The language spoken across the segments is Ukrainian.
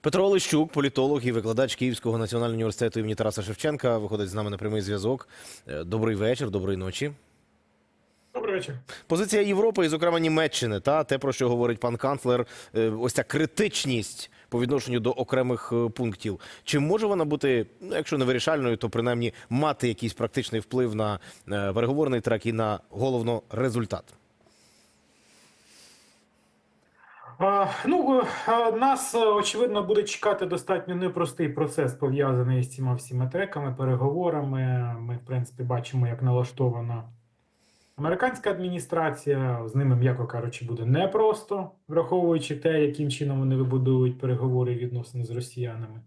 Петро Олещук, політолог і викладач Київського національного університету імені Тараса Шевченка, виходить з нами на прямий зв'язок. Е, Добрий вечір, доброї ночі. Добрий вечір. Позиція Європи, і, зокрема Німеччини, та те, про що говорить пан канцлер, е, ось ця критичність по відношенню до окремих е, пунктів. Чи може вона бути, ну якщо не вирішальною, то принаймні мати якийсь практичний вплив на переговорний трек і на головно результат? А, ну, е, нас, е, очевидно, буде чекати достатньо непростий процес, пов'язаний з цими всіма треками, переговорами. Ми, в принципі, бачимо, як налаштована американська адміністрація. З ними, м'яко кажучи, буде непросто, враховуючи те, яким чином вони вибудовують переговори відносини з росіянами.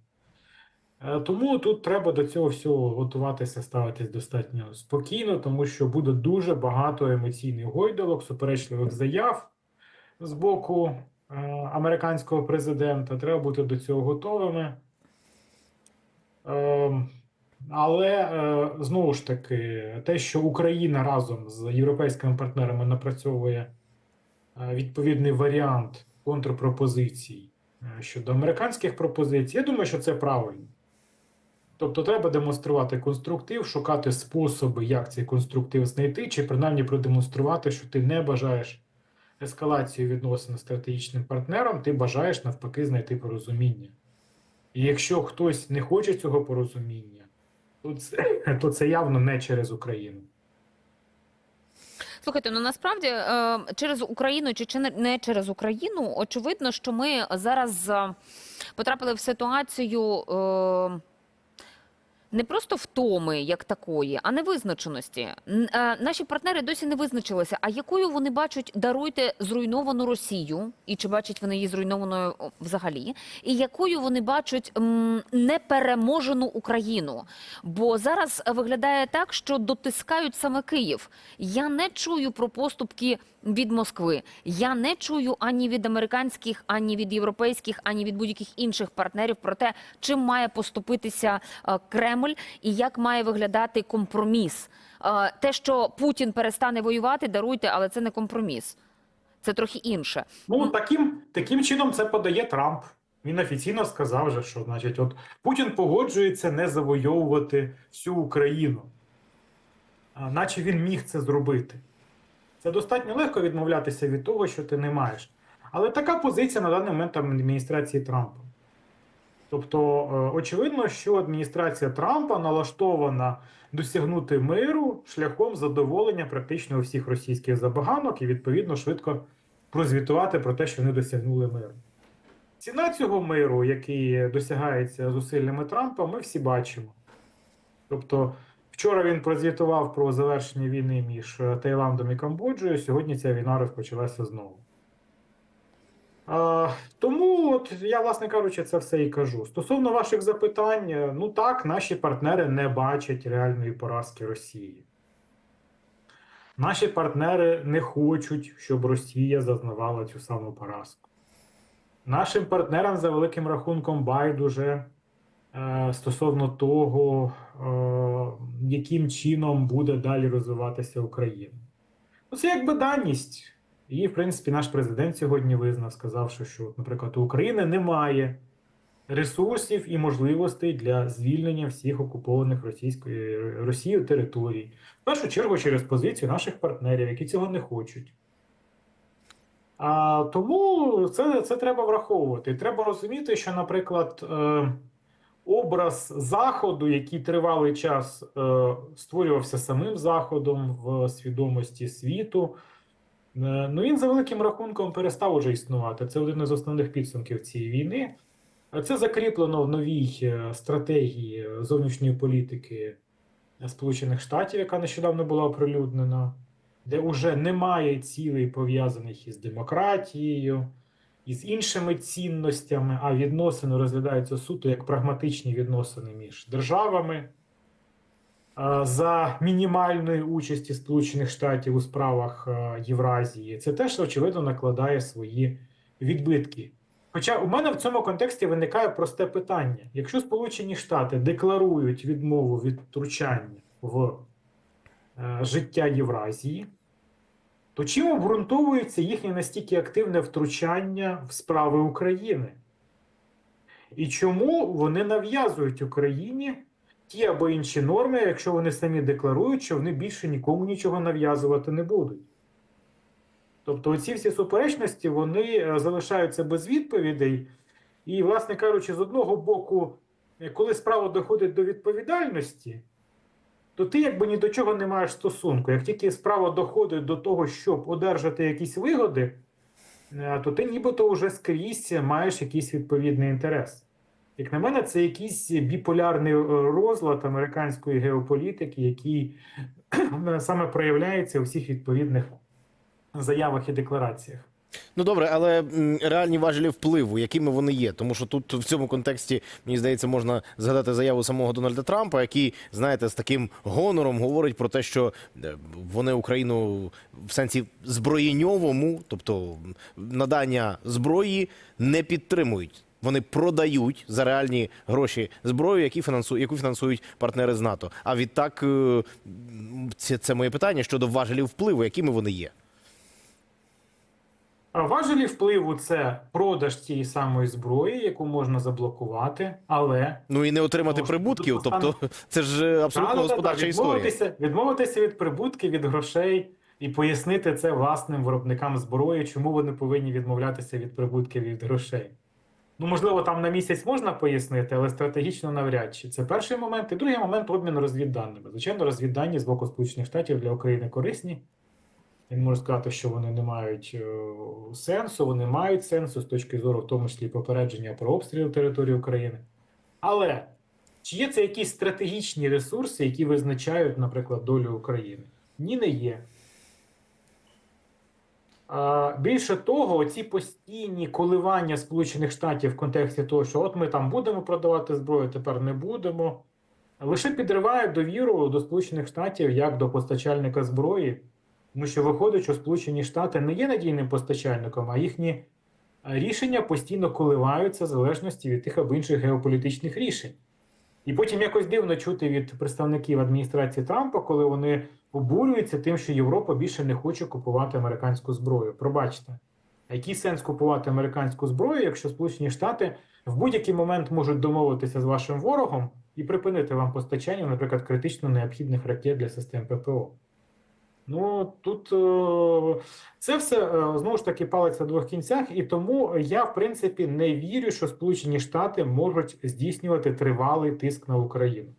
Е, Тому тут треба до цього всього готуватися, ставитись достатньо спокійно, тому що буде дуже багато емоційних гойдалок, суперечливих заяв з боку американського президента. Треба бути до цього готовими. Ем, але е, знову ж таки, те, що Україна разом з європейськими партнерами напрацьовує е, відповідний варіант контрпропозицій е, щодо американських пропозицій, я думаю, що це правильно. Тобто треба демонструвати конструктив, шукати способи, як цей конструктив знайти, чи принаймні продемонструвати, що ти не бажаєш ескалацію відносин з стратегічним партнером, ти бажаєш навпаки знайти порозуміння. І якщо хтось не хоче цього порозуміння, то це, то це явно не через Україну. Слухайте, ну насправді е, через Україну чи не- через Україну, очевидно, що ми зараз е, потрапили в ситуацію. Не просто втоми як такої, а невизначеності. Е, Наші партнери досі не визначилися. А якою вони бачать даруйте зруйновану Росію, і чи бачать вони її зруйнованою взагалі, і якою вони бачать непереможену Україну? Бо зараз виглядає так, що дотискають саме Київ. Я не чую про поступки від Москви. Я не чую ані від американських, ані від європейських, ані від будь-яких інших партнерів про те, чим має поступитися е, Кремль і як має виглядати компроміс. Е, Те, що Путін перестане воювати, даруйте, але це не компроміс. Це трохи інше. Ну, таким, таким чином це подає Трамп. Він офіційно сказав, же, що значить, от Путін погоджується не завойовувати всю Україну, наче він міг це зробити. Це достатньо легко відмовлятися від того, що ти не маєш. Але така позиція на даний момент адміністрації Трампа. Тобто, е, очевидно, що адміністрація Трампа налаштована досягнути миру шляхом задоволення практично всіх російських забаганок і відповідно швидко прозвітувати про те, що вони досягнули миру. Ціна цього миру, який досягається зусиллями Трампа, ми всі бачимо. Тобто, вчора він прозвітував про завершення війни між е, Таїландом і Камбоджею. Сьогодні ця війна розпочалася знову. Тому, от я, власне кажучи, це все і кажу. Стосовно ваших запитань, е, ну так, наші партнери не бачать реальної поразки Росії. Наші партнери не хочуть, щоб Росія зазнавала цю саму поразку. Нашим партнерам за великим рахунком байдуже е, стосовно того, е, яким чином буде далі розвиватися Україна. Ну, це якби даність. І, в принципі, наш президент сьогодні визнав, сказавши, що, наприклад, у України немає ресурсів і можливостей для звільнення всіх окупованих Російською Росією територій. В першу чергу через позицію наших партнерів, які цього не хочуть. А, тому це, це треба враховувати. Треба розуміти, що, наприклад, е, образ Заходу, який тривалий час е, створювався самим Заходом в свідомості світу, ну він за великим рахунком перестав уже існувати. Це один із основних підсумків цієї війни. Це закріплено в новій е, стратегії зовнішньої політики Сполучених Штатів, яка нещодавно була оприлюднена, де вже немає цілей пов'язаних із демократією, із іншими цінностями, а відносини розглядаються суто як прагматичні відносини між державами. А, За мінімальної участі Сполучених Штатів у справах Євразії, це теж очевидно накладає свої відбитки. Хоча у мене в цьому контексті виникає просте питання: якщо Сполучені Штати декларують відмову від втручання в е, життя Євразії, то чим обґрунтовується їхнє настільки активне втручання в справи України? І чому вони нав'язують Україні ті або інші норми, якщо вони самі декларують, що вони більше нікому нічого нав'язувати не будуть. Тобто оці всі суперечності вони е, залишаються без відповідей. І, власне кажучи, з одного боку, е, коли справа доходить до відповідальності, то ти якби ні до чого не маєш стосунку. Як тільки справа доходить до того, щоб одержати якісь вигоди, е, то ти нібито вже скрізь маєш якийсь відповідний інтерес. Як на мене, це якийсь біполярний е, розлад американської геополітики, який е, саме проявляється у всіх відповідних заявах і деклараціях. Ну добре, але реальні важелі впливу, якими вони є? Тому що тут в цьому контексті, мені здається, можна згадати заяву самого Дональда Трампа, який, знаєте, з таким гонором говорить про те, що е, вони Україну в сенсі зброєньовому, тобто надання зброї, не підтримують. Вони продають за реальні гроші зброю, які фінансують, яку фінансують партнери з НАТО. А відтак, е, це, це моє питання щодо важелів впливу, якими вони є. Важелі впливу це продаж тієї самої зброї, яку можна заблокувати, але Ну і не отримати прибутків, тобто це ж е, абсолютно Та-та-та, господарча історія. відмовитися, відмовитися від прибутків, від грошей і пояснити це власним виробникам зброї, чому вони повинні відмовлятися від прибутків від грошей. Ну, можливо, там на місяць можна пояснити, але стратегічно навряд чи. Це перший момент. І другий момент обмін розвідданими. Звичайно, розвіддані з боку Сполучених Штатів для України корисні. Не можу сказати, що вони не мають е, сенсу, вони мають сенсу з точки зору, в тому числі попередження про обстріл території України. Але чи є це якісь стратегічні ресурси, які визначають, наприклад, долю України? Ні, не є. Більше того, ці постійні коливання Сполучених Штатів в контексті того, що от ми там будемо продавати зброю, тепер не будемо, лише підривають довіру до Сполучених Штатів як до постачальника зброї, тому що виходить, що Сполучені Штати не є надійним постачальником, а їхні рішення постійно коливаються в залежності від тих або інших геополітичних рішень. І потім якось дивно чути від представників адміністрації Трампа, коли вони обурюються тим, що Європа більше не хоче купувати американську зброю. Пробачте, а який сенс купувати американську зброю, якщо Сполучені Штати в будь-який момент можуть домовитися з вашим ворогом і припинити вам постачання, наприклад, критично необхідних ракет для систем ППО? Ну тут е, це все е, знову ж таки палиться в двох кінцях, і тому я в принципі не вірю, що Сполучені Штати можуть здійснювати тривалий тиск на Україну.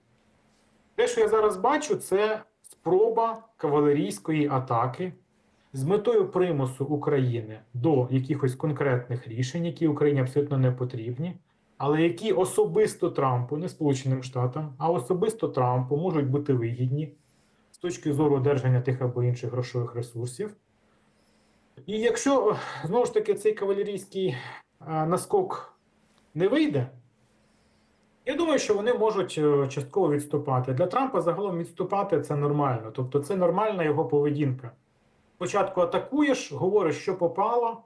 Те, що я зараз бачу, це спроба кавалерійської атаки з метою примусу України до якихось конкретних рішень, які Україні абсолютно не потрібні, але які особисто Трампу, не Сполученим Штатам, а особисто Трампу можуть бути вигідні точки зору одержання тих або інших грошових ресурсів. І якщо знову ж таки цей кавалерійський е, наскок не вийде, я думаю, що вони можуть е, частково відступати. Для Трампа загалом відступати це нормально. Тобто це нормальна його поведінка. Спочатку атакуєш, говориш, що попало,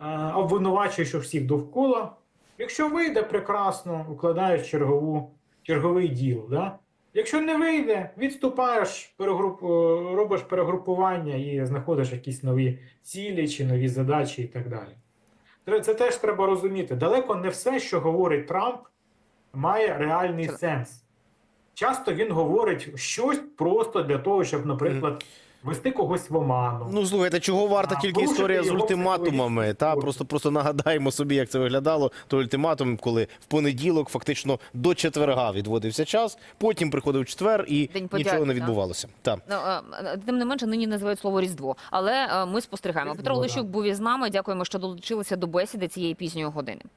е, обвинувачуєш всіх довкола. Якщо вийде, прекрасно, укладаєш чергову, черговий діл. Да? Якщо не вийде, відступаєш, перегруп... е, робиш перегрупування і знаходиш якісь нові цілі чи нові задачі і так далі. Це теж треба розуміти. Далеко не все, що говорить Трамп, має реальний сенс. Часто він говорить щось просто для того, щоб, наприклад, вести когось в оману. Ну слухайте, чого варта А, тільки історія з ультиматумами? Та просто просто нагадаємо собі, як це виглядало. Той ультиматум, коли в понеділок фактично до четверга відводився час, потім приходив четвер і День подяки, нічого не відбувалося. Так. Ну, тим не менше, нині називають слово Різдво. Але ми спостерігаємо. Різдво, Петро да. Був із нами. Дякуємо, що долучилися до бесіди цієї пізньої години.